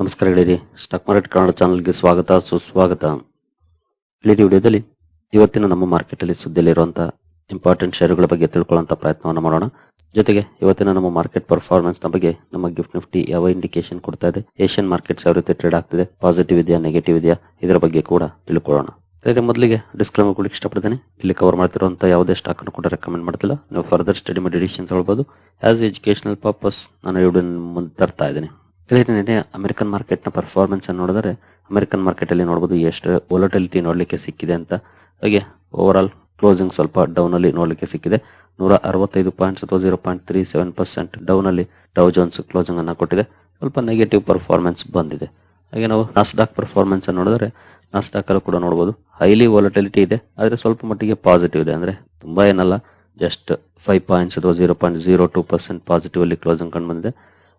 ನಮಸ್ಕಾರ ಗೆಳೆಯರಿ. Stock market Kannada ಚಾನಲ್ಗೆ ಸ್ವಾಗತ, ಸುಸ್ವಾಗತ. ಇಲ್ಲಿ ವಿಡಿಯೋದಲ್ಲಿ ಇವತ್ತಿನ ನಮ್ಮ ಮಾರ್ಕೆಟ್ ಅಲ್ಲಿ ಸುದ್ದಿಯಲ್ಲಿರುವಂತಹ ಇಂಪಾರ್ಟೆಂಟ್ ಷೇರುಗಳ ಬಗ್ಗೆ ತಿಳ್ಕೊಳ್ಳುವಂತ ಪ್ರಯತ್ನವನ್ನು ಮಾಡೋಣ. ಜೊತೆಗೆ ಇವತ್ತಿನ ನಮ್ಮ ಮಾರ್ಕೆಟ್ ಪರ್ಫಾರ್ಮೆನ್ಸ್ನ ಬಗ್ಗೆ ನಮ್ಮ ಗಿಫ್ಟ್ ನಿಫ್ಟಿ ಯಾವ ಇಂಡಿಕೇಶನ್ ಕೊಡ್ತಾ ಇದೆ ಏಷ್ಯನ್ ಮಾರ್ಕೆಟ್ಸ್ ಯಾವ ರೀತಿ ಟ್ರೇಡ್ ಆಗ್ತಿದೆ ಪಾಸಿಟಿವ್ ಇದೆಯಾ ನೆಗೆಟಿವ್ ಇದೆಯಾ, ಇದರ ಬಗ್ಗೆ ಕೂಡ ತಿಳ್ಕೊಳ್ಳೋಣ. ಸರಿ ಮೊದಲಿಗೆ ಡಿಸ್ಕ್ಲೇಮರ್ ಕೂಡ ಇಷ್ಟಪಡ್ತೇನೆ. ಇಲ್ಲಿ ಕವರ್ ಮಾಡ್ತಿರುವಂತ ಯಾವುದೇ ಸ್ಟಾಕ್ ಅನ್ನು ಕೂಡ ರೆಕಮೆಂಡ್ ಮಾಡ್ತಿಲ್ಲ. ನೀವು ಫರ್ದರ್ ಸ್ಟಡಿ ಮಾಡಿ ಡಿಸಿಷನ್ ತಗೊಳ್ಬಹುದು ಆಸ್ ಎಜುಕೇಶನಲ್ ಪರ್ಪಸ್ ನಾನು ವಿಡಿಯೋ ಮುಂದೆ ತರ್ತಾ ಇದ್ದೀನಿ. ಇಲ್ಲಿ ನಿನ್ನೆ ಅಮೆರಿಕನ್ ಮಾರ್ಕೆಟ್ನ ಪರ್ಫಾರ್ಮೆನ್ಸ್ ಅನ್ನು ನೋಡಿದ್ರೆ ಅಮೆರಿಕನ್ ಮಾರ್ಕೆಟ್ ಅಲ್ಲಿ ನೋಡಬಹುದು ಎಷ್ಟು ವೊಲಟಿಲಿಟಿ ನೋಡಲಿಕ್ಕೆ ಸಿಕ್ಕಿದೆ ಅಂತ. ಹಾಗೆ ಓವರ್ ಆಲ್ ಕ್ಲೋಸಿಂಗ್ ಸ್ವಲ್ಪ ಡೌನ್ ಅಲ್ಲಿ ನೋಡ್ಲಿಕ್ಕೆ ಸಿಕ್ಕಿದೆ. ನೂರ ಅರವತ್ತೈದು ಪಾಯಿಂಟ್ಸ್ ಅಥವಾ zero point three seven percent down ಅಲ್ಲಿ ಡೌ ಜೋನ್ಸ್ ಕ್ಲೋಸಿಂಗ್ ಅನ್ನ ಕೊಟ್ಟಿದೆ. ಸ್ವಲ್ಪ ನೆಗೆಟಿವ್ ಪರ್ಫಾರ್ಮೆನ್ಸ್ ಬಂದಿದೆ. ಹಾಗೆ ನಾವು ನಾಸ್ಡಾಕ್ ಪರ್ಫಾರ್ಮೆನ್ಸ್ ಅನ್ನು ನೋಡಿದ್ರೆ ನಾಸ್ಡಾಕ್ ಅಲ್ಲಿ ಕೂಡ ನೋಡಬಹುದು ಹೈಲಿ ವಾಲಟಿಲಿಟಿ ಇದೆ. ಆದ್ರೆ ಸ್ವಲ್ಪ ಮಟ್ಟಿಗೆ ಪಾಸಿಟಿವ್ ಇದೆ. ಅಂದ್ರೆ ತುಂಬಾ ಏನಲ್ಲ ಜಸ್ಟ್ ಫೈವ್ ಪಾಯಿಂಟ್ಸ್ ಅಥವಾ zero point zero two percent positive ಅಲ್ಲಿ ಕ್ಲೋಸಿಂಗ್ ಕಂಡು ಬಂದಿದೆ.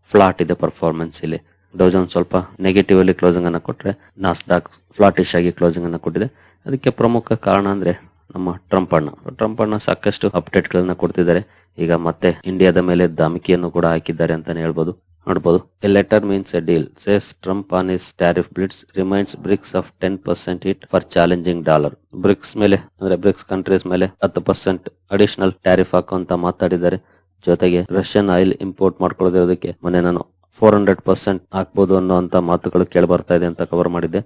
ಫ್ಲಾಟ್ ಇದೆ ಪರ್ಫಾರ್ಮೆನ್ಸ್ ಇಲ್ಲಿ. ಡೌಜನ್ ಸ್ವಲ್ಪ ನೆಗೆಟಿವ್ ಅಲ್ಲಿ ಕ್ಲೋಸಿಂಗ್ ಅನ್ನ ಕೊಟ್ರೆ ನಾಸ್ಡಾಕ್ ಫ್ಲಾಟಿಶ್ ಆಗಿ ಕ್ಲೋಸಿಂಗ್ ಅನ್ನ ಕೊಟ್ಟಿದೆ. ಅದಕ್ಕೆ ಪ್ರಮುಖ ಕಾರಣ ಅಂದ್ರೆ ನಮ್ಮ ಟ್ರಂಪ್ ಅಣ್ಣ. ಟ್ರಂಪ್ ಅಣ್ಣ ಸಾಕಷ್ಟು ಅಪ್ಡೇಟ್ ಗಳನ್ನ ಕೊಡ್ತಿದ್ದಾರೆ. ಈಗ ಮತ್ತೆ ಇಂಡಿಯಾದ ಮೇಲೆ ಧಮಕಿಯನ್ನು ಕೂಡ ಹಾಕಿದ್ದಾರೆ ಅಂತಾನೆ ಹೇಳ್ಬೋದು ನೋಡಬಹುದು a letter means a deal says Trump on is tariff blitz remains BRICS of ten percent it for challenging dollar BRICS ಮೇಲೆ, ಅಂದ್ರೆ ಬ್ರಿಕ್ಸ್ ಕಂಟ್ರೀಸ್ ಮೇಲೆ ಹತ್ತು ಪರ್ಸೆಂಟ್ ಅಡಿಷನಲ್ ಟ್ಯಾರಿಫ್ ಹಾಕುವಂತ ಮಾತಾಡಿದ್ದಾರೆ. ಜೊತೆಗೆ ರಷ್ಯನ್ ಆಯಿಲ್ ಇಂಪೋರ್ಟ್ ಮಾಡ್ಕೊಳ್ಳೋದಿರೋದಕ್ಕೆ ಮೊನ್ನೆ ನಾನು ಫೋರ್ ಹಂಡ್ರೆಡ್ ಪರ್ಸೆಂಟ್ ಹಾಕ್ಬೋದು ಅನ್ನೋಂತ ಮಾತುಗಳು ಕೇಳಿ ಬರ್ತಾ ಇದೆ ಅಂತ ಕವರ್ ಮಾಡಿದ್ದೆ.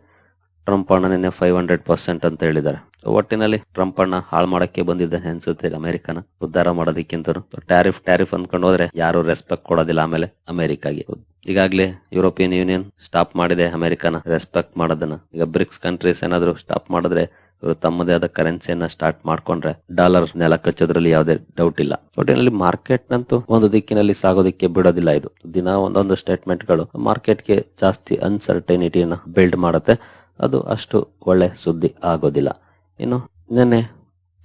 ಟ್ರಂಪ್ ಅಣ್ಣ ನಿನ್ನೆ ಫೈವ್ ಹಂಡ್ರೆಡ್ ಪರ್ಸೆಂಟ್ ಅಂತ ಹೇಳಿದ್ದಾರೆ. ಒಟ್ಟಿನಲ್ಲಿ ಟ್ರಂಪ್ ಅಣ್ಣ ಹಾಳು ಮಾಡಕ್ಕೆ ಬಂದಿದ್ದೆ ಅನ್ಸುತ್ತೆ ಅಮೆರಿಕನ. ಉದ್ಧಾರ ಮಾಡೋದಕ್ಕಿಂತ ಟ್ಯಾರಿಫ್ ಟ್ಯಾರಿಫ್ ಅಂದ್ಕೊಂಡು ಹೋದ್ರೆ ಯಾರು ರೆಸ್ಪೆಕ್ಟ್ ಕೊಡೋದಿಲ್ಲ ಆಮೇಲೆ ಅಮೆರಿಕಾಗೆ. ಈಗಾಗಲೇ ಯುರೋಪಿಯನ್ ಯೂನಿಯನ್ ಸ್ಟಾಪ್ ಮಾಡಿದೆ ಅಮೆರಿಕನ ರೆಸ್ಪೆಕ್ಟ್ ಮಾಡೋದನ್ನ. ಈಗ ಬ್ರಿಕ್ಸ್ ಕಂಟ್ರೀಸ್ ಏನಾದ್ರು ಸ್ಟಾಪ್ ಮಾಡಿದ್ರೆ ತಮ್ಮದೇ ಆದ ಕರೆನ್ಸಿಯನ್ನ ಸ್ಟಾರ್ಟ್ ಮಾಡ್ಕೊಂಡ್ರೆ ಡಾಲರ್ ನೆಲ ಕಚ್ಚೋದ್ರಲ್ಲಿ ಯಾವುದೇ ಡೌಟ್ ಇಲ್ಲ. ಒಟ್ಟಿನಲ್ಲಿ ಮಾರ್ಕೆಟ್ ನಂತೂ ಒಂದು ದಿಕ್ಕಿನಲ್ಲಿ ಸಾಗೋದಿಕ್ಕೆ ಬಿಡೋದಿಲ್ಲ ಇದು. ದಿನ ಒಂದೊಂದು ಸ್ಟೇಟ್ಮೆಂಟ್ಗಳು ಮಾರ್ಕೆಟ್ಗೆ ಜಾಸ್ತಿ ಅನ್ಸರ್ಟನಿಟಿನ ಬಿಲ್ಡ್ ಮಾಡುತ್ತೆ. ಅದು ಅಷ್ಟು ಒಳ್ಳೆ ಸುದ್ದಿ ಆಗೋದಿಲ್ಲ. ಇನ್ನು ನಿನ್ನೆ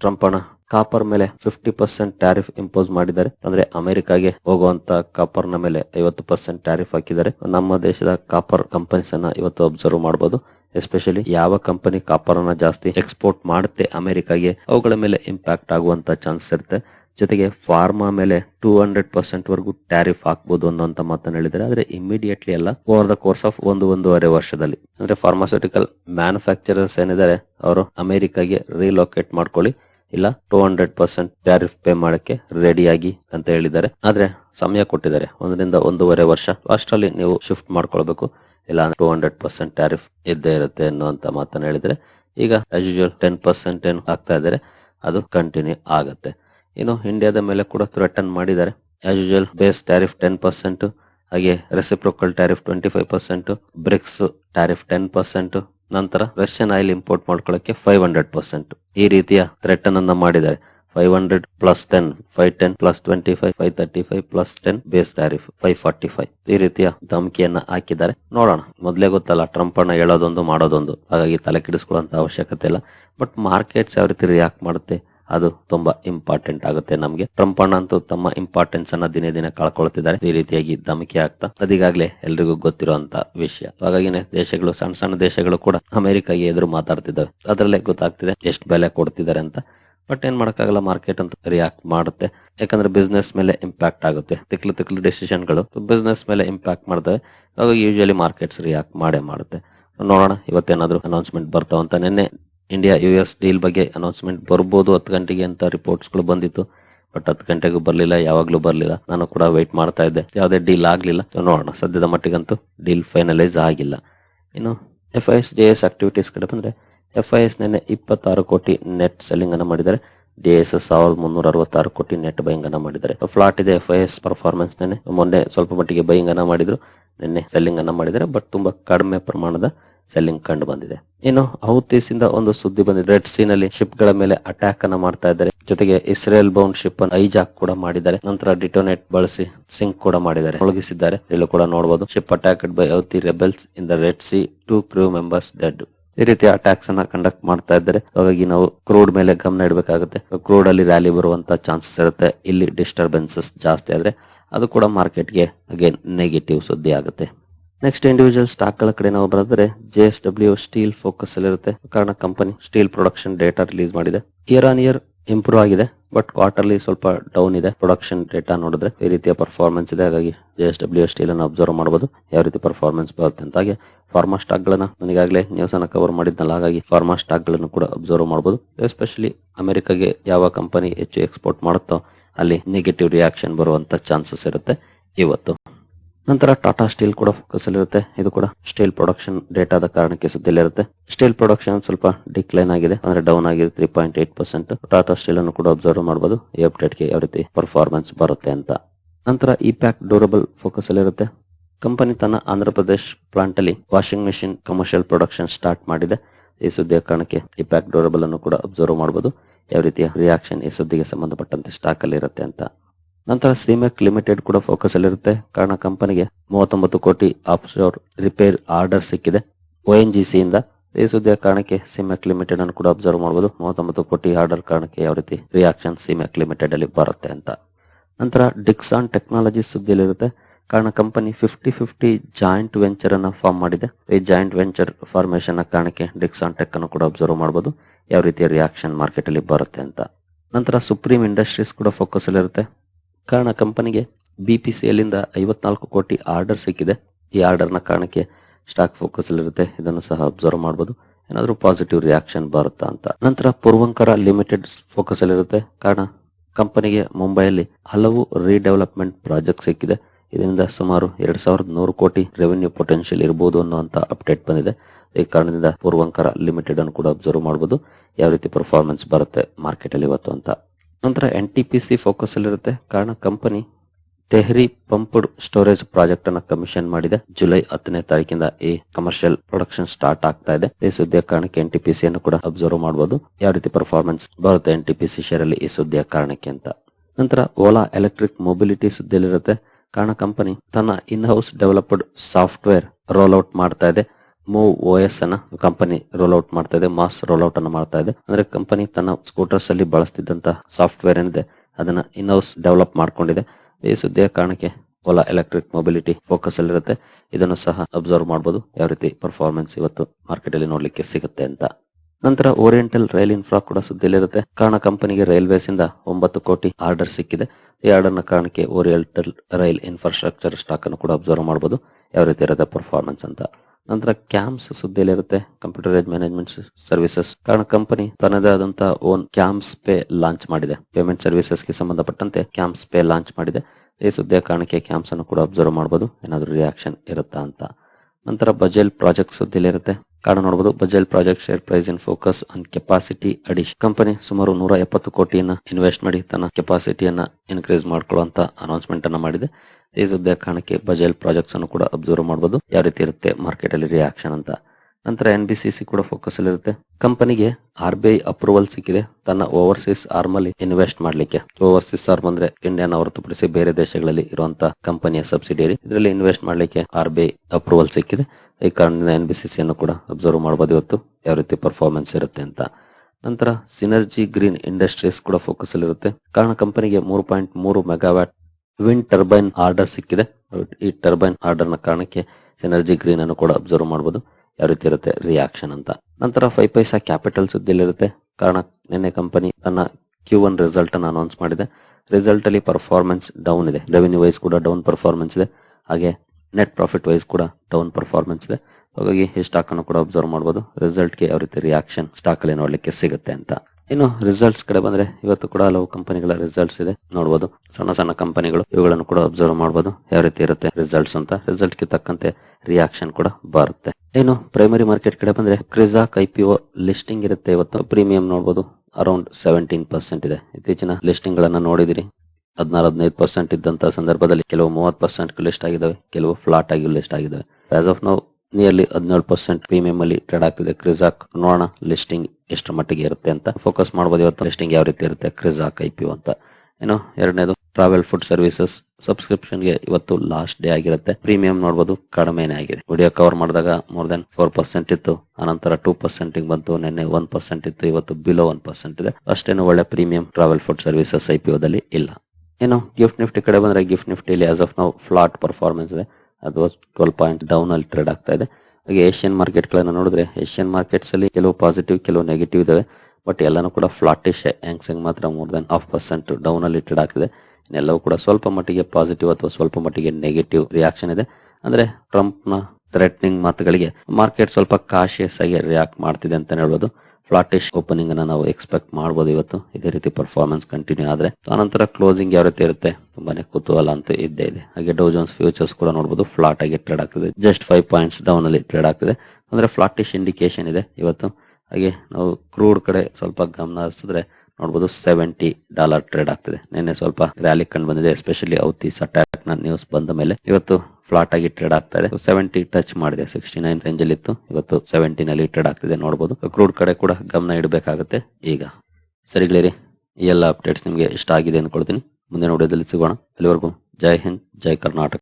ಟ್ರಂಪ್ ಅಣ್ಣ ಕಾಪರ್ ಮೇಲೆ ಫಿಫ್ಟಿ ಪರ್ಸೆಂಟ್ ಟ್ಯಾರಿಫ್ ಇಂಪೋಸ್ ಮಾಡಿದ್ದಾರೆ. ಅಂದ್ರೆ ಅಮೆರಿಕಾಗೆ ಹೋಗುವಂತ ಕಾಪರ್ನ ಮೇಲೆ ಐವತ್ತು ಪರ್ಸೆಂಟ್ ಟ್ಯಾರಿಫ್ ಹಾಕಿದ್ದಾರೆ. ನಮ್ಮ ದೇಶದ ಕಾಪರ್ ಕಂಪನೀಸ್ ಅನ್ನ ಇವತ್ತು ಅಬ್ಸರ್ವ್ ಮಾಡಬಹುದು ಎಸ್ಪೆಷಲಿ ಯಾವ ಕಂಪನಿ ಕಾಪರ್ ಅನ್ನ ಜಾಸ್ತಿ ಎಕ್ಸ್ಪೋರ್ಟ್ ಮಾಡುತ್ತೆ ಅಮೆರಿಕಾಗೆ, ಅವುಗಳ ಮೇಲೆ ಇಂಪ್ಯಾಕ್ಟ್ ಆಗುವಂತ ಚಾನ್ಸ್ ಇರುತ್ತೆ. ಜೊತೆಗೆ ಫಾರ್ಮಾ ಮೇಲೆ ಟೂ ಹಂಡ್ರೆಡ್ ಪರ್ಸೆಂಟ್ ವರೆಗೂ ಟ್ಯಾರಿಫ್ ಹಾಕ್ಬಹುದು ಅನ್ನೋಂತ ಮಾತನ್ನು ಹೇಳಿದ್ದಾರೆ. ಆದ್ರೆ ಇಮಿಡಿಯೇಟ್ಲಿ ಅಲ್ಲ ಓವರ್ ದ ಕೋರ್ಸ್ ಆಫ್ ಒಂದು ಒಂದೂವರೆ ವರ್ಷದಲ್ಲಿ. ಅಂದ್ರೆ ಫಾರ್ಮಾಸ್ಯೂಟಿಕಲ್ ಮ್ಯಾನುಫ್ಯಾಕ್ಚರರ್ಸ್ ಏನಿದ್ದಾರೆ, ಅವರು ಅಮೆರಿಕಾಗೆ ರೀಲೊಕೇಟ್ ಮಾಡ್ಕೊಳ್ಳಿ. ಇಲ್ಲ two hundred percent tariff pay ಮಾಡಕ್ಕೆ ರೆಡಿಯಾಗಿ ಅಂತ ಹೇಳಿದ್ದಾರೆ. ಆದ್ರೆ ಸಮಯ ಕೊಟ್ಟಿದ್ದಾರೆ. ಒಂದರಿಂದ ಒಂದೂವರೆ ವರ್ಷ. ಅಷ್ಟರಲ್ಲಿ ನೀವು ಶಿಫ್ಟ್ ಮಾಡ್ಕೊಳ್ಬೇಕು. ಇಲ್ಲ ಟೂ ಹಂಡ್ರೆಡ್ ಪರ್ಸೆಂಟ್ ಟ್ಯಾರಿಫ್ ಇದ್ದೇ ಇರುತ್ತೆ ಅನ್ನುವಂತ ಮಾತನ್ನ ಹೇಳಿದ್ರೆ ಈಗ ಆಸ್ ಯೂಶುವಲ್ ಟೆನ್ ಪರ್ಸೆಂಟ್ ಏನು ಆಗ್ತಾ ಇದ್ದಾರೆ. ಅದು ಕಂಟಿನ್ಯೂ ಆಗುತ್ತೆ. ಇನ್ನು ಇಂಡಿಯಾದ ಮೇಲೆ ಕೂಡ ಥ್ರೆಟನ್ ಮಾಡಿದ್ದಾರೆ. As usual base tariff ten percent ಹಾಗೆ reciprocal tariff twenty five percent BRICS tariff ten percent ನಂತರ ರಷ್ಯನ್ ಆಯಿಲ್ ಇಂಪೋರ್ಟ್ ಮಾಡ್ಕೊಳ್ಳಕ್ಕೆ ಫೈವ್ ಹಂಡ್ರೆಡ್ ಪರ್ಸೆಂಟ್ ಈ ರೀತಿಯ ಥ್ರೆಟ್ ಅನ್ನ ಮಾಡಿದ್ದಾರೆ. Five hundred plus ten five ten plus twenty five five thirty five plus ten base tariff five forty five ಈ ರೀತಿಯ ಧಮಕಿಯನ್ನ ಹಾಕಿದ್ದಾರೆ. ನೋಡೋಣ. ಮೊದಲೇ ಗೊತ್ತಲ್ಲ, ಟ್ರಂಪ್ ಅನ್ನ ಹೇಳೋದೊಂದು ಮಾಡೋದೊಂದು. ಹಾಗಾಗಿ ತಲೆ ಕೆಡಿಸ್ಕೊಳ್ಳುವಂತ ಅವಶ್ಯಕತೆ ಇಲ್ಲ. ಬಟ್ ಮಾರ್ಕೆಟ್ಸ್ ಯಾವ ರೀತಿ ರಿಯಾಕ್ಟ್ ಮಾಡುತ್ತೆ? ಅದು ತುಂಬಾ ಇಂಪಾರ್ಟೆಂಟ್ ಆಗುತ್ತೆ ನಮಗೆ. ಟ್ರಂಪ್ ಅಣ್ಣ ಅಂತೂ ತಮ್ಮ ಇಂಪಾರ್ಟೆನ್ಸ್ ಅನ್ನ ದಿನೇ ದಿನ ಕಳ್ಕೊಳ್ತಿದ್ದಾರೆ. ಈ ರೀತಿಯಾಗಿ ಧಮಕಿ ಆಗ್ತಾ ಅದೀಗಾಗಲೇ ಎಲ್ರಿಗೂ ಗೊತ್ತಿರುವಂತ ವಿಷಯ. ಹಾಗಾಗಿನೇ ದೇಶಗಳು, ಸಣ್ಣ ಸಣ್ಣ ದೇಶಗಳು ಕೂಡ ಅಮೆರಿಕಾಗೆ ಎದುರು ಮಾತಾಡ್ತಿದ್ದಾವೆ. ಅದರಲ್ಲೇ ಗೊತ್ತಾಗ್ತಿದೆ ಎಷ್ಟು ಬೆಲೆ ಕೊಡ್ತಿದ್ದಾರೆ ಅಂತ. ಬಟ್ ಏನ್ ಮಾಡಕ್ಕಾಗಲ್ಲ ಮಾರ್ಕೆಟ್ ಅಂತ ರಿಯಾಕ್ಟ್ ಮಾಡುತ್ತೆ. ಯಾಕಂದ್ರೆ ಬಿಸ್ನೆಸ್ ಮೇಲೆ ಇಂಪ್ಯಾಕ್ಟ್ ಆಗುತ್ತೆ. ತಿಕ್ಲು ತಿಕ್ಲು ಡಿಸಿಷನ್ಗಳು ಬಿಸ್ನೆಸ್ ಮೇಲೆ ಇಂಪ್ಯಾಕ್ಟ್ ಮಾಡ್ತವೆ. ಹಾಗಾಗಿ ಯೂಶಲಿ ಮಾರ್ಕೆಟ್ಸ್ ರಿಯಾಕ್ಟ್ ಮಾಡೇ ಮಾಡುತ್ತೆ. ನೋಡೋಣ, ಇವತ್ತೇನಾದ್ರೂ ಅನೌನ್ಸ್ಮೆಂಟ್ ಬರ್ತಾವಂತ ನಿನ್ನೆ. ಇಂಡಿಯಾ ಯು ಎಸ್ ಡೀಲ್ ಬಗ್ಗೆ ಅನೌನ್ಸ್ಮೆಂಟ್ ಬರ್ಬೋದು ಹತ್ತು ಗಂಟೆಗೆ ಅಂತ ರಿಪೋರ್ಟ್ಸ್ಗಳು ಬಂದಿತ್ತು. ಬಟ್ ಹತ್ತು ಗಂಟೆಗೂ ಬರಲಿಲ್ಲ, ಯಾವಾಗ್ಲೂ ಬರಲಿಲ್ಲ. ನಾನು ಕೂಡ ವೇಟ್ ಮಾಡ್ತಾ ಇದ್ದೆ. ಯಾವುದೇ ಡೀಲ್ ಆಗಲಿಲ್ಲ. ನೋಡೋಣ. ಸದ್ಯದ ಮಟ್ಟಿಗಂತೂ ಡೀಲ್ ಫೈನಲೈಸ್ ಆಗಿಲ್ಲ. ಇನ್ನು F I S D S activities ಕಡೆ ಬಂದರೆ ಎಫ್ ಐ ಎಸ್ ನಿನ್ನೆ ಇಪ್ಪತ್ತಾರು ಕೋಟಿ ನೆಟ್ ಸೆಲ್ಲಿಂಗ್ ಅನ್ನು ಮಾಡಿದ್ದಾರೆ. ಡಿ ಎಸ್ ಸಾವಿರದ ಮುನ್ನೂರ ಅರವತ್ತಾರು ಕೋಟಿ ನೆಟ್ ಬೈಯಿಂಗ್ ಅನ್ನು ಮಾಡಿದ್ದಾರೆ. ಫ್ಲಾಟ್ ಇದೆ ಎಫ್ ಐ ಎಸ್ ಪರ್ಫಾರ್ಮೆನ್ಸ್ ನಿನ್ನೆ. ಮೊನ್ನೆ ಸ್ವಲ್ಪ ಮಟ್ಟಿಗೆ ಬೈಯಿಂಗ್ ಅನ್ನು ಮಾಡಿದ್ರು. ನಿನ್ನೆ ಸೆಲ್ಲಿಂಗ್ ಅನ್ನ ಮಾಡಿದ್ದಾರೆ ಬಟ್ ತುಂಬಾ ಕಡಿಮೆ ಪ್ರಮಾಣದ ಸೆಲ್ಲಿಂಗ್ ಕಂಡು ಬಂದಿದೆ. ಇನ್ನು ಇಂದ ಒಂದು ಸುದ್ದಿ ಬಂದಿದೆ. ರೆಡ್ ಸೀ ನಲ್ಲಿ ಶಿಪ್ಗಳ ಮೇಲೆ ಅಟ್ಯಾಕ್ ಅನ್ನ ಮಾಡ್ತಾ ಇದ್ದಾರೆ. ಜೊತೆಗೆ ಇಸ್ರೇಲ್ ಬೌಂಡ್ ಶಿಪ್ ಅನ್ನು ಐಜಾಕ್ ಕೂಡ ಮಾಡಿದ್ದಾರೆ. ನಂತರ ಡಿಟೋನೇಟ್ ಬಳಸಿ ಸಿಂಕ್ ಕೂಡ ಮಾಡಿದ್ದಾರೆ. ಮುಳುಗಿಸಿದ್ದಾರೆ. ಇಲ್ಲೂ ಕೂಡ ನೋಡಬಹುದು ship attacked by Houthi rebels in the Red Sea two crew members dead ಈ ರೀತಿ ಅಟ್ಯಾಕ್ಸ್ ಅನ್ನ ಕಂಡಕ್ಟ್ ಮಾಡ್ತಾ ಇದ್ದಾರೆ. ಹಾಗಾಗಿ ನಾವು ಕ್ರೂಡ್ ಮೇಲೆ ಗಮನ ಇಡಬೇಕಾಗುತ್ತೆ. ಕ್ರೂಡ್ ಅಲ್ಲಿ ರ್ಯಾಲಿ ಬರುವಂತ ಚಾನ್ಸಸ್ ಇರುತ್ತೆ. ಇಲ್ಲಿ ಡಿಸ್ಟರ್ಬೆನ್ಸಸ್ ಜಾಸ್ತಿ ಆದ್ರೆ ಅದು ಕೂಡ ಮಾರ್ಕೆಟ್ಗೆ ಅಗೇನ್ ನೆಗೆಟಿವ್ ಸುದ್ದಿ ಆಗುತ್ತೆ. ನೆಕ್ಸ್ಟ್ ಇಂಡಿವಿಜುವಲ್ ಸ್ಟಾಕ್ಗಳ ಕಡೆ ನಾವು ಬರೆದ್ರೆ J S W steel focus ಅಲ್ಲಿ ಇರುತ್ತೆ. ಕಾರಣ company steel production data release ಮಾಡಿದೆ. ಇಯರ್ ಆನ್ ಇಯರ್ ಇಂಪ್ರೂವ್ ಆಗಿದೆ ಬಟ್ ಕ್ವಾರ್ಟರ್ಲಿ ಸ್ವಲ್ಪ ಡೌನ್ ಇದೆ. ಪ್ರೊಡಕ್ಷನ್ ಡೇಟಾ ನೋಡಿದ್ರೆ ಈ ರೀತಿಯ ಪರ್ಫಾರ್ಮೆನ್ಸ್ ಇದೆ. ಹಾಗಾಗಿ ಜೆ ಎಸ್ ಡಬ್ಲ್ಯೂ ಸ್ಟೀಲ್ ಅನ್ನು ಅಬ್ಸರ್ವ್ ಮಾಡಬಹುದು ಯಾವ ರೀತಿ ಪರ್ಫಾರ್ಮೆನ್ಸ್ ಬರುತ್ತೆ ಅಂತ ಹಾಗೆ ಫಾರ್ಮಾ ಸ್ಟಾಕ್ ಗಳನ್ನ ನನಗಾಗಲೇ ನ್ಯೂಸ್ ಅನ್ನ ಕವರ್ ಮಾಡಿದ್ನಲ್ಲ, ಹಾಗಾಗಿ ಫಾರ್ಮಾ ಸ್ಟಾಕ್ಗಳನ್ನು ಕೂಡ ಅಬ್ಸರ್ವ್ ಮಾಡಬಹುದು ಎಸ್ಪೆಷಲಿ ಅಮೆರಿಕಾಗೆ ಯಾವ ಕಂಪನಿ ಹೆಚ್ಚು ಎಕ್ಸ್ಪೋರ್ಟ್ ಮಾಡುತ್ತೋ ಅಲ್ಲಿ ನೆಗೆಟಿವ್ ರಿಯಾಕ್ಷನ್ ಬರುವಂತ ಚಾನ್ಸಸ್ ಇರುತ್ತೆ ಇವತ್ತು. ನಂತರ ಟಾಟಾ ಸ್ಟೀಲ್ ಕೂಡ ಫೋಕಸ್ ಅಲ್ಲಿರುತ್ತೆ ಇದು ಕೂಡ ಸ್ಟೀಲ್ ಪ್ರೊಡಕ್ಷನ್ ಡೇಟಾದ ಕಾರಣಕ್ಕೆ ಸುದ್ದಿಲಿರುತ್ತೆ ಸ್ಟೀಲ್ ಪ್ರೊಡಕ್ಷನ್ ಸ್ವಲ್ಪ ಡಿಕ್ಲೈನ್ ಆಗಿದೆ. ಅಂದ್ರೆ ಡೌನ್ ಆಗಿದೆ three point eight percent Tata steel ಅನ್ನು ಕೂಡ ಅಬ್ಸರ್ವ್ ಮಾಡಬಹುದು ಈ ಅಪ್ಡೇಟ್ಗೆ ಯಾವ ರೀತಿ ಪರ್ಫಾರ್ಮೆನ್ಸ್ ಬರುತ್ತೆ ಅಂತ. ನಂತರ ಈ ಪ್ಯಾಕ್ ಡ್ಯೂರಬಲ್ ಫೋಕಸ್ ಅಲ್ಲಿ ಇರುತ್ತೆ. ಕಂಪನಿ ತನ್ನ ಆಂಧ್ರ ಪ್ರದೇಶ್ ಪ್ಲಾಂಟ್ ಅಲ್ಲಿ washing machine commercial production start ಮಾಡಿದೆ. ಈ ಸುದ್ದಿಯ ಕಾರಣಕ್ಕೆ ಈ ಪ್ಯಾಕ್ ಡ್ಯೂರಬಲ್ ಅನ್ನು ಕೂಡ ಅಬ್ಸರ್ವ್ ಮಾಡಬಹುದು ಯಾವ ರೀತಿಯ ರಿಯಾಕ್ಷನ್ ಈ ಸುದ್ದಿಗೆ ಸಂಬಂಧಪಟ್ಟಂತೆ ಸ್ಟಾಕ್ ಅಲ್ಲಿ ಇರುತ್ತೆ ಅಂತ. ನಂತರ ಸಿಮೆಕ್ ಲಿಮಿಟೆಡ್ ಕೂಡ ಫೋಕಸ್ ಅಲ್ಲಿರುತ್ತೆ ಕಾರಣ ಕಂಪನಿಗೆ ಮೂವತ್ತೊಂಬತ್ತು ಕೋಟಿ ಆಫ್ಶೋರ್ ರಿಪೇರ್ ಆರ್ಡರ್ ಸಿಕ್ಕಿದೆ. ಒ ಎನ್ ಜಿ ಇಂದ ಈ ಸುದ್ದಿಯ ಕಾರಣಕ್ಕೆ ಸಿಮೆಕ್ ಲಿಮಿಟೆಡ್ ಅನ್ನು ಕೂಡ ಅಬ್ಸರ್ವ್ ಮಾಡಬಹುದು ಮೂವತ್ತೊಂಬತ್ತು ಕೋಟಿ ಆರ್ಡರ್ ಕಾರಣಕ್ಕೆ ಯಾವ ರೀತಿ ರಿಯಾಕ್ಷನ್ ಸಿಮೆಕ್ ಲಿಮಿಟೆಡ್ ಅಲ್ಲಿ ಬರುತ್ತೆ ಅಂತ. ನಂತರ ಡಿಕ್ಸಾನ್ ಟೆಕ್ನಾಲಜಿ ಸುದ್ದಿಯಲ್ಲಿರುತ್ತೆ. ಕಾರಣ company fifty fifty joint venture ಅನ್ನ ಫಾರ್ಮ್ ಮಾಡಿದೆ. ಈ ಜಾಯಿಂಟ್ ವೆಂಚರ್ ಫಾರ್ಮೇಶನ್ ಕಾರಣಕ್ಕೆ ಡಿಕ್ಸಾನ್ ಟೆಕ್ ಅನ್ನು ಕೂಡ ಅಬ್ಸರ್ವ್ ಮಾಡಬಹುದು ಯಾವ ರೀತಿಯ ರಿಯಾಕ್ಷನ್ ಮಾರ್ಕೆಟ್ ಅಲ್ಲಿ ಬರುತ್ತೆ ಅಂತ. ನಂತರ ಸುಪ್ರೀಂ ಇಂಡಸ್ಟ್ರೀಸ್ ಕೂಡ ಫೋಕಸ್ ಅಲ್ಲಿರುತ್ತೆ ಕಾರಣ ಕಂಪನಿಗೆ ಸಿ ಅಲ್ಲಿಂದ ಐವತ್ನಾಲ್ಕು ಕೋಟಿ ಆರ್ಡರ್ ಸಿಕ್ಕಿದೆ. ಈ ಆರ್ಡರ್ನ ಕಾರಣಕ್ಕೆ ಸ್ಟಾಕ್ ಫೋಕಸ್ ಅಲ್ಲಿರುತ್ತೆ ಇದನ್ನು ಸಹ ಅಬ್ಸರ್ವ್ ಮಾಡಬಹುದು ಏನಾದರೂ ಪಾಸಿಟಿವ್ ರಿಯಾಕ್ಷನ್ ಬರುತ್ತಾ ಅಂತ. ನಂತರ ಪೂರ್ವಂಕರ ಲಿಮಿಟೆಡ್ ಫೋಕಸ್ ಅಲ್ಲಿರುತ್ತೆ ಕಾರಣ ಕಂಪನಿಗೆ ಮುಂಬೈಯಲ್ಲಿ ಹಲವು ರೀಡೆವಲಪ್ಮೆಂಟ್ ಪ್ರಾಜೆಕ್ಟ್ ಸಿಕ್ಕಿದೆ. ಇದರಿಂದ ಸುಮಾರು ಎರಡ್ ಸಾವಿರದ ನೂರು ಕೋಟಿ ರೆವೆನ್ಯೂ ಪೊಟೆನ್ಶಿಯಲ್ ಇರಬಹುದು ಅನ್ನುವಂತ ಅಪ್ಡೇಟ್ ಬಂದಿದೆ. ಈ ಕಾರಣದಿಂದ ಪೂರ್ವಂಕರ ಲಿಮಿಟೆಡ್ ಅನ್ನು ಕೂಡ ಅಬ್ಸರ್ವ್ ಮಾಡಬಹುದು ಯಾವ ರೀತಿ ಪರ್ಫಾರ್ಮೆನ್ಸ್ ಬರುತ್ತೆ ಮಾರ್ಕೆಟ್ ಅಲ್ಲಿ ಇವತ್ತು ಅಂತ. ನಂತರ N T P C focus ಅಲ್ಲಿರುತ್ತೆ ಕಾರಣ company Tehri pumped storage project ಅನ್ನ ಕಮಿಷನ್ ಮಾಡಿದೆ. ಜುಲೈ ಹತ್ತನೇ ತಾರೀಕಿಂದ ಈ ಕಮರ್ಷಿಯಲ್ ಪ್ರೊಡಕ್ಷನ್ ಸ್ಟಾರ್ಟ್ ಆಗ್ತಾ ಇದೆ. ಈ ಸುದ್ದಿಯ ಕಾರಣಕ್ಕೆ ಎನ್ ಟಿ ಪಿ ಸಿ ಅನ್ನು ಕೂಡ ಅಬ್ಸರ್ವ್ ಮಾಡಬಹುದು ಯಾವ ರೀತಿ ಪರ್ಫಾರ್ಮೆನ್ಸ್ ಬರುತ್ತೆ N T P C share ಅಲ್ಲಿ ಈ ಸುದ್ದಿಯ ಕಾರಣಕ್ಕೆ ಅಂತ. ನಂತರ ಓಲಾ ಎಲೆಕ್ಟ್ರಿಕ್ ಮೊಬಿಲಿಟಿ ಸುದ್ದಿಯಲ್ಲಿರುತ್ತೆ. ಕಾರಣ ಕಂಪನಿ ತನ್ನ in house developed software roll out ಮಾಡ್ತಾ ಇದೆ. ಮೂವ್ ಓ ಎಸ್ ಅನ್ನ ಕಂಪನಿ ರೋಲ್ ಔಟ್ ಮಾಡ್ತಾ ಇದೆ ಮಾಸ್ ರೋಲ್ ಔಟ್ ಅನ್ನು ಮಾಡ್ತಾ ಇದೆ. ಅಂದ್ರೆ ಕಂಪನಿ ತನ್ನ ಸ್ಕೂಟರ್ಸ್ ಅಲ್ಲಿ ಬಳಸ್ತಿದ್ದಂತ ಸಾಫ್ಟ್ವೇರ್ ಏನಿದೆ, ಅದನ್ನ ಇನ್ ಹೌಸ್ ಡೆವಲಪ್ ಮಾಡ್ಕೊಂಡಿದೆ. ಈ ಸುದ್ದಿಯ ಕಾರಣಕ್ಕೆ ಓಲಾ ಎಲೆಕ್ಟ್ರಿಕ್ ಮೊಬಿಲಿಟಿ ಫೋಕಸ್ ಅಲ್ಲಿರುತ್ತೆ ಇದನ್ನು ಸಹ ಅಬ್ಸರ್ವ್ ಮಾಡಬಹುದು ಯಾವ ರೀತಿ ಪರ್ಫಾರ್ಮೆನ್ಸ್ ಇವತ್ತು ಮಾರ್ಕೆಟ್ ಅಲ್ಲಿ ನೋಡ್ಲಿಕ್ಕೆ ಸಿಗುತ್ತೆ ಅಂತ. ನಂತರ ಓರಿಯೆಂಟಲ್ ರೈಲ್ ಇನ್ಫ್ರಾ ಕೂಡ ಸುದ್ದಿಯಲ್ಲಿರುತ್ತೆ. ಕಾರಣ ಕಂಪನಿಗೆ ರೈಲ್ವೇಸ್ ಇಂದ ಒಂಬತ್ತು ಕೋಟಿ ಆರ್ಡರ್ ಸಿಕ್ಕಿದೆ. ಈ ಆರ್ಡರ್ನ ಕಾರಣಕ್ಕೆ ಓರಿಯೆಂಟಲ್ ರೈಲ್ ಇನ್ಫ್ರಾಸ್ಟ್ರಕ್ಚರ್ ಸ್ಟಾಕ್ ಅನ್ನು ಕೂಡ ಅಬ್ಸರ್ವ್ ಮಾಡಬಹುದು ಯಾವ ರೀತಿ ಇರುತ್ತೆ ಪರ್ಫಾರ್ಮೆನ್ಸ್ ಅಂತ. ನಂತರ ಕ್ಯಾಮ್ಸ್ ಸುದ್ದಿಯಲ್ಲಿರುತ್ತೆ. Computerise management services. ಕಾರಣ ಕಂಪನಿ ತನ್ನದೇ ಆದಂತಹ ಓನ್ ಕ್ಯಾಮ್ಸ್ ಪೇ ಲಾಂಚ್ ಮಾಡಿದೆ. ಪೇಮೆಂಟ್ ಸರ್ವಿಸಸ್ಗೆ ಸಂಬಂಧಪಟ್ಟಂತೆ ಕ್ಯಾಂಪ್ಸ್ ಪೇ ಲಾಂಚ್ ಮಾಡಿದೆ. ಈ ಸುದ್ದಿಯ ಕಾರಣಕ್ಕೆ ಕ್ಯಾಂಪ್ಸ್ ಅನ್ನು ಕೂಡ ಅಬ್ಸರ್ವ್ ಮಾಡಬಹುದು ಏನಾದರೂ ರಿಯಾಕ್ಷನ್ ಇರುತ್ತಾ ಅಂತ. ನಂತರ ಬಜೆಲ್ ಪ್ರಾಜೆಕ್ಟ್ ಸುದ್ದಿಯಲ್ಲಿರುತ್ತೆ. ಕಾರಣ ನೋಡಬಹುದು Bajel project share price in focus on capacity addition company ಸುಮಾರು ನೂರ ಎಪ್ಪತ್ತು ಕೋಟಿಯನ್ನ ಇನ್ವೆಸ್ಟ್ ಮಾಡಿ ತನ್ನ ಕೆಪಾಸಿಟಿಯನ್ನ ಇನ್ಕ್ರೀಸ್ ಮಾಡ್ಕೊಳ್ಳುವಂತ ಅನೌನ್ಸ್ಮೆಂಟ್ ಅನ್ನ ಮಾಡಿದೆ. ಈ ಸುದ್ದಿಯ ಕಾರಣಕ್ಕೆ ಬಜೆಲ್ ಪ್ರಾಜೆಕ್ಟ್ಸ್ ಅನ್ನು ಕೂಡ ಅಬ್ಸರ್ವ್ ಮಾಡಬಹುದು ಯಾವ ರೀತಿ ಇರುತ್ತೆ ಮಾರ್ಕೆಟ್ ಅಲ್ಲಿ ರಿಯಾಕ್ಷನ್ ಅಂತ. ನಂತರ ಎನ್ ಬಿ ಕೂಡ ಫೋಕಸ್ ಅಲ್ಲಿ ಇರುತ್ತೆ. ಕಂಪನಿಗೆ ಆರ್ ಬಿ ಐ ಅಪ್ರೂವಲ್ ಸಿಕ್ಕಿದೆ. ತನ್ನ ಓವರ್ಸೀಸ್ ಆರ್ಮ್ ಅಲ್ಲಿ ಇನ್ವೆಸ್ಟ್ ಮಾಡ್ಲಿಕ್ಕೆ. ಓವರ್ಸೀಸ್ ಆರ್ಮ್ ಅಂದ್ರೆ ಇಂಡಿಯಾನ ಹೊರತುಪಡಿಸಿ ಬೇರೆ ದೇಶಗಳಲ್ಲಿ ಇರುವಂತಹ ಕಂಪನಿಯ ಸಬ್ಸಿಡಿಯರಿ ಇದರಲ್ಲಿ ಇನ್ವೆಸ್ಟ್ ಮಾಡ್ಲಿಕ್ಕೆ ಆರ್ ಬಿ ಐ ಅಪ್ರೂವಲ್ ಸಿಕ್ಕಿದೆ. ಈ ಕಾರಣದಿಂದ ಎನ್ ಬಿ ಸಿ ಸಿಯನ್ನು ಕೂಡ ಅಬ್ಸರ್ವ್ ಮಾಡಬಹುದು ಇವತ್ತು, ಯಾವ ರೀತಿ ಪರ್ಫಾರ್ಮೆನ್ಸ್ ಇರುತ್ತೆ ಅಂತ. ನಂತರ ಸಿನರ್ಜಿ ಗ್ರೀನ್ ಇಂಡಸ್ಟ್ರೀಸ್ ಕೂಡ ಫೋಕಸ್ ಇರುತ್ತೆ. ಕಾರಣ ಕಂಪನಿಗೆ ಮೂರು ಪಾಯಿಂಟ್ ಮೂರು ಮೆಗಾವ್ಯಾಟ್ ವಿಂಡ್ ಟರ್ಬೈನ್ ಆರ್ಡರ್ ಸಿಕ್ಕಿದೆ. ಈ ಟರ್ಬೈನ್ ಆರ್ಡರ್ನ ಕಾರಣಕ್ಕೆ ಸಿನರ್ಜಿ ಗ್ರೀನ್ ಅನ್ನು ಕೂಡ ಅಬ್ಸರ್ವ್ ಮಾಡಬಹುದು ಯಾವ ರೀತಿ ಇರುತ್ತೆ? ರಿಯಾಕ್ಷನ್ ಅಂತ. ನಂತರ ಫೈವ್ ಪೈಸಾ ಕ್ಯಾಪಿಟಲ್ ಸುದ್ದಿಯಲ್ಲಿರುತ್ತೆ ಕಾರಣ ನಿನ್ನೆ ಕಂಪನಿ ತನ್ನ ಕ್ಯೂ ಒನ್ ರಿಸಲ್ಟ್ ಅನ್ನು ಅನೌನ್ಸ್ ಮಾಡಿದೆ. ರಿಸಲ್ಟ್ ಅಲ್ಲಿ ಪರ್ಫಾರ್ಮೆನ್ಸ್ ಡೌನ್ ಇದೆ. ರೆವೆನ್ಯೂ ವೈಸ್ ಕೂಡ ಡೌನ್ ಪರ್ಫಾರ್ಮೆನ್ಸ್ ಇದೆ. ಹಾಗೆ ನೆಟ್ ಪ್ರಾಫಿಟ್ ವೈಸ್ ಕೂಡ ಡೌನ್ ಪರ್ಫಾರ್ಮೆನ್ಸ್ ಇದೆ. ಹಾಗಾಗಿ ಈ ಸ್ಟಾಕ್ ಅನ್ನು ಕೂಡ ಅಬ್ಸರ್ವ್ ಮಾಡಬಹುದು ರಿಸಲ್ಟ್ಗೆ ಯಾವ ರೀತಿ ರಿಯಾಕ್ಷನ್ ಸ್ಟಾಕ್ ಅಲ್ಲಿ ನೋಡ್ಲಿಕ್ಕೆ ಸಿಗುತ್ತೆ ಅಂತ. ಇನ್ನು ರಿಸಲ್ಟ್ಸ್ ಕಡೆ ಬಂದ್ರೆ ಇವತ್ತು ಕೂಡ ಹಲವು ಕಂಪನಿಗಳ ರಿಸಲ್ಟ್ಸ್ ಇದೆ. ನೋಡಬಹುದು ಸಣ್ಣ ಸಣ್ಣ ಕಂಪನಿಗಳು ಇವುಗಳನ್ನು ಕೂಡ ಅಬ್ಸರ್ವ್ ಮಾಡಬಹುದು ಯಾವ ರೀತಿ ಇರುತ್ತೆ ರಿಸಲ್ಟ್ಸ್ ಅಂತ. ರಿಸಲ್ಟ್ಗೆ ತಕ್ಕಂತೆ ರಿಯಾಕ್ಷನ್ ಕೂಡ ಬರುತ್ತೆ. ಇನ್ನು ಪ್ರೈಮರಿ ಮಾರ್ಕೆಟ್ ಕಡೆ ಬಂದ್ರೆ ಕ್ರಿಸಾಕ್ ಐಪಿಒ ಲಿಸ್ಟಿಂಗ್ ಇರುತ್ತೆ ಇವತ್ತು. ಪ್ರೀಮಿಯಂ ನೋಡಬಹುದು ಅರೌಂಡ್ ಸೆವೆಂಟೀನ್ ಪರ್ಸೆಂಟ್ ಇದೆ. ಇತ್ತೀಚಿನ ಲಿಸ್ಟಿಂಗ್ ಗಳನ್ನ ನೋಡಿದಿರಿ. ಹದಿನಾರು, ಹದಿನೈದು ಪರ್ಸೆಂಟ್ ಇದ್ದಂತ ಸಂದರ್ಭದಲ್ಲಿ ಕೆಲವು ಮೂವತ್ತು ಪರ್ಸೆಂಟ್ ಲಿಸ್ಟ್ ಆಗಿದಾವೆ, ಕೆಲವು ಫ್ಲಾಟ್ ಆಗಿ ಲಿಸ್ಟ್ ಆಗಿದಾವೆ. ಆಸ್ ಆಫ್ ನೌ ನಿಯರ್ಲಿ ಹದಿನೇಳು ಪರ್ಸೆಂಟ್ ಪ್ರೀಮಿಯಂ ಅಲ್ಲಿ ಟ್ರೇಡ್ ಆಗ್ತಿದೆ. ಕ್ರಿಸಾಕ್ ನೋಡೋಣ ಲಿಸ್ಟಿಂಗ್ ಎಷ್ಟು ಮಟ್ಟಿಗೆ ಇರುತ್ತೆ ಅಂತ. ಫೋಕಸ್ ಮಾಡಬಹುದು ಇವತ್ತು. ಲಿಸ್ಟಿಂಗ್ ಯಾವ ರೀತಿ ಇರುತ್ತೆ? ಕ್ರಿಸಾಕ್ ಐ ಪಿ ಅಂತ. ಏನೋ ಎರಡನೇದು ಟ್ರಾವೆಲ್ ಫುಡ್ ಸರ್ವಿಸಸ್ ಸಬ್ಸ್ಕ್ರಿಪ್ಷನ್ಗೆ ಇವತ್ತು ಲಾಸ್ಟ್ ಡೇ ಆಗಿರುತ್ತೆ. ಪ್ರೀಮಿಯಂ ನೋಡಬಹುದು ಕಡಿಮೆನೇ ಆಗಿದೆ. ವಿಡಿಯೋ ಕವರ್ ಮಾಡಿದಾಗ ಮೋರ್ ದನ್ ಫೋರ್ ಪರ್ಸೆಂಟ್ ಇತ್ತು. ಅನಂತರ ಟೂ ಪರ್ಸೆಂಟ್ ಬಂತು. ನಿನ್ನೆ ಒನ್ ಪರ್ಸೆಂಟ್ ಇತ್ತು. ಇವತ್ತು ಬಿಲೋ ಒನ್ ಪರ್ಸೆಂಟ್ ಇದೆ. ಅಷ್ಟೇನು ಒಳ್ಳೆ premium travel food services I P ದಲ್ಲಿ ಇಲ್ಲ. ಇನ್ನು ಗಿಫ್ಟ್ ನಿಫ್ಟಿ ಕಡೆ ಬಂದ್ರೆ ಗಿಫ್ಟ್ ನಿಫ್ಟಿಲಿ ಆಸ್ ಆಫ್ ನಾವು ಫ್ಲಾಟ್ ಪರ್ಫಾರ್ಮೆನ್ಸ್ ಇದೆ. ಅದು ಟ್ವೆಲ್ ಪಾಯಿಂಟ್ ಡೌನ್ ಅಲ್ಲಿ ಟ್ರೇಡ್ ಆಗ್ತಾ ಇದೆ. ಹಾಗೆ ಏಷ್ಯನ್ ಮಾರ್ಕೆಟ್ ಗಳನ್ನ ನೋಡಿದ್ರೆ ಏಷ್ಯನ್ ಮಾರ್ಕೆಟ್ಸ್ ಅಲ್ಲಿ ಕೆಲವು ಪಾಸಿಟಿವ್ ಕೆಲವು ನೆಗೆಟಿವ್ ಇದಾವೆ. ಬಟ್ ಎಲ್ಲಾನು ಕೂಡ ಫ್ಲಾಟಿಶ್ ಹ್ಯಾಂಗ್ಸಂಗ್ ಮಾತ್ರ more than half percent down ಅಲ್ಲಿ ಟ್ರೇಡ್ ಆಗ್ತಿದೆ. ಇನ್ನೆಲ್ಲವೂ ಕೂಡ ಸ್ವಲ್ಪ ಮಟ್ಟಿಗೆ ಪಾಸಿಟಿವ್ ಅಥವಾ ಸ್ವಲ್ಪ ಮಟ್ಟಿಗೆ ನೆಗೆಟಿವ್ ರಿಯಾಕ್ಷನ್ ಇದೆ. ಅಂದ್ರೆ ಟ್ರಂಪ್ನ ಥ್ರೆಟ್ನಿಂಗ್ ಮಾತುಗಳಿಗೆ ಮಾರ್ಕೆಟ್ ಸ್ವಲ್ಪ ಕಾಶಿಯಸ್ ಆಗಿ ರಿಯಾಕ್ಟ್ ಮಾಡ್ತಿದೆ ಅಂತ ಹೇಳ್ಬೋದು. ಫ್ಲಾಟಿಶ್ ಓಪನಿಂಗ್ ಅನ್ನ ನಾವು ಎಕ್ಸ್ಪೆಕ್ಟ್ ಮಾಡಬಹುದು ಇವತ್ತು. ಇದೇ ರೀತಿ ಪರ್ಫಾರ್ಮೆನ್ಸ್ ಕಂಟಿನ್ಯೂ ಆದ್ರೆ. ಆನಂತರ ಕ್ಲೋಸಿಂಗ್ ಯಾವ ರೀತಿ ಇರುತ್ತೆ? ತುಂಬಾನೇ ಕುತೂಹಲ ಅಂತ ಇದ್ದೇ ಇದೆ. ಹಾಗೆ ಡೌ ಜೋನ್ಸ್ ಫ್ಯೂಚರ್ಸ್ ಕೂಡ ನೋಡಬಹುದು ಫ್ಲಾಟ್ ಆಗಿ ಟ್ರೇಡ್ ಆಗ್ತಿದೆ. ಜಸ್ಟ್ ಫೈವ್ ಪಾಯಿಂಟ್ಸ್ ಡೌನ್ ಅಲ್ಲಿ ಟ್ರೇಡ್ ಆಗ್ತಿದೆ. ಅಂದ್ರೆ ಫ್ಲಾಟಿಶ್ ಇಂಡಿಕೇಶನ್ ಇದೆ ಇವತ್ತು. ಹಾಗೆ ನಾವು ಕ್ರೂಡ್ ಕಡೆ ಸ್ವಲ್ಪ ಗಮನ ಹರಿಸಿದ್ರೆ ನೋಡಬಹುದು ಸೆವೆಂಟಿ ಡಾಲರ್ ಟ್ರೇಡ್ ಆಗ್ತಿದೆ. ನಿನ್ನೆ ಸ್ವಲ್ಪ ರ್ಯಾಲಿ ಕಂಡು ಬಂದಿದೆ ಎಸ್ಪೆಷಲಿ ಔತೀಸ್ ಅಟ್ಯಾಕ್ನ ನ್ಯೂಸ್ ಬಂದ ಮೇಲೆ ಇವತ್ತು ಫ್ಲಾಟ್ ಆಗಿ ಟ್ರೇಡ್ ಆಗ್ತಾ ಇದೆ. ಸೆವೆಂಟಿ ಟಚ್ ಮಾಡಿದೆ ಸಿಕ್ಸ್ಟಿ ನೈನ್ ರೇಂಜ್ ಅಲ್ಲಿ ಇತ್ತು. ಇವತ್ತು ಸೆವೆಂಟಿ ನಲ್ಲಿ ಟ್ರೇಡ್ ಆಗ್ತಿದೆ ನೋಡಬಹುದು ಕ್ರೂಡ್ ಕಡೆ ಕೂಡ ಗಮನ ಇಡಬೇಕಾಗುತ್ತೆ. ಈಗ ಸರಿ ಗೆಳೆಯರಿ, ಈ ಎಲ್ಲ ಅಪ್ಡೇಟ್ಸ್ ನಿಮಗೆ ಇಷ್ಟ ಆಗಿದೆ ಅಂದ್ಕೊಳ್ತೀನಿ ಮುಂದಿನ ವಿಡಿಯೋದಲ್ಲಿ ಸಿಗೋಣ. ಅಲ್ಲಿವರೆಗೂ ಜೈ ಹಿಂದ್, ಜೈ ಕರ್ನಾಟಕ.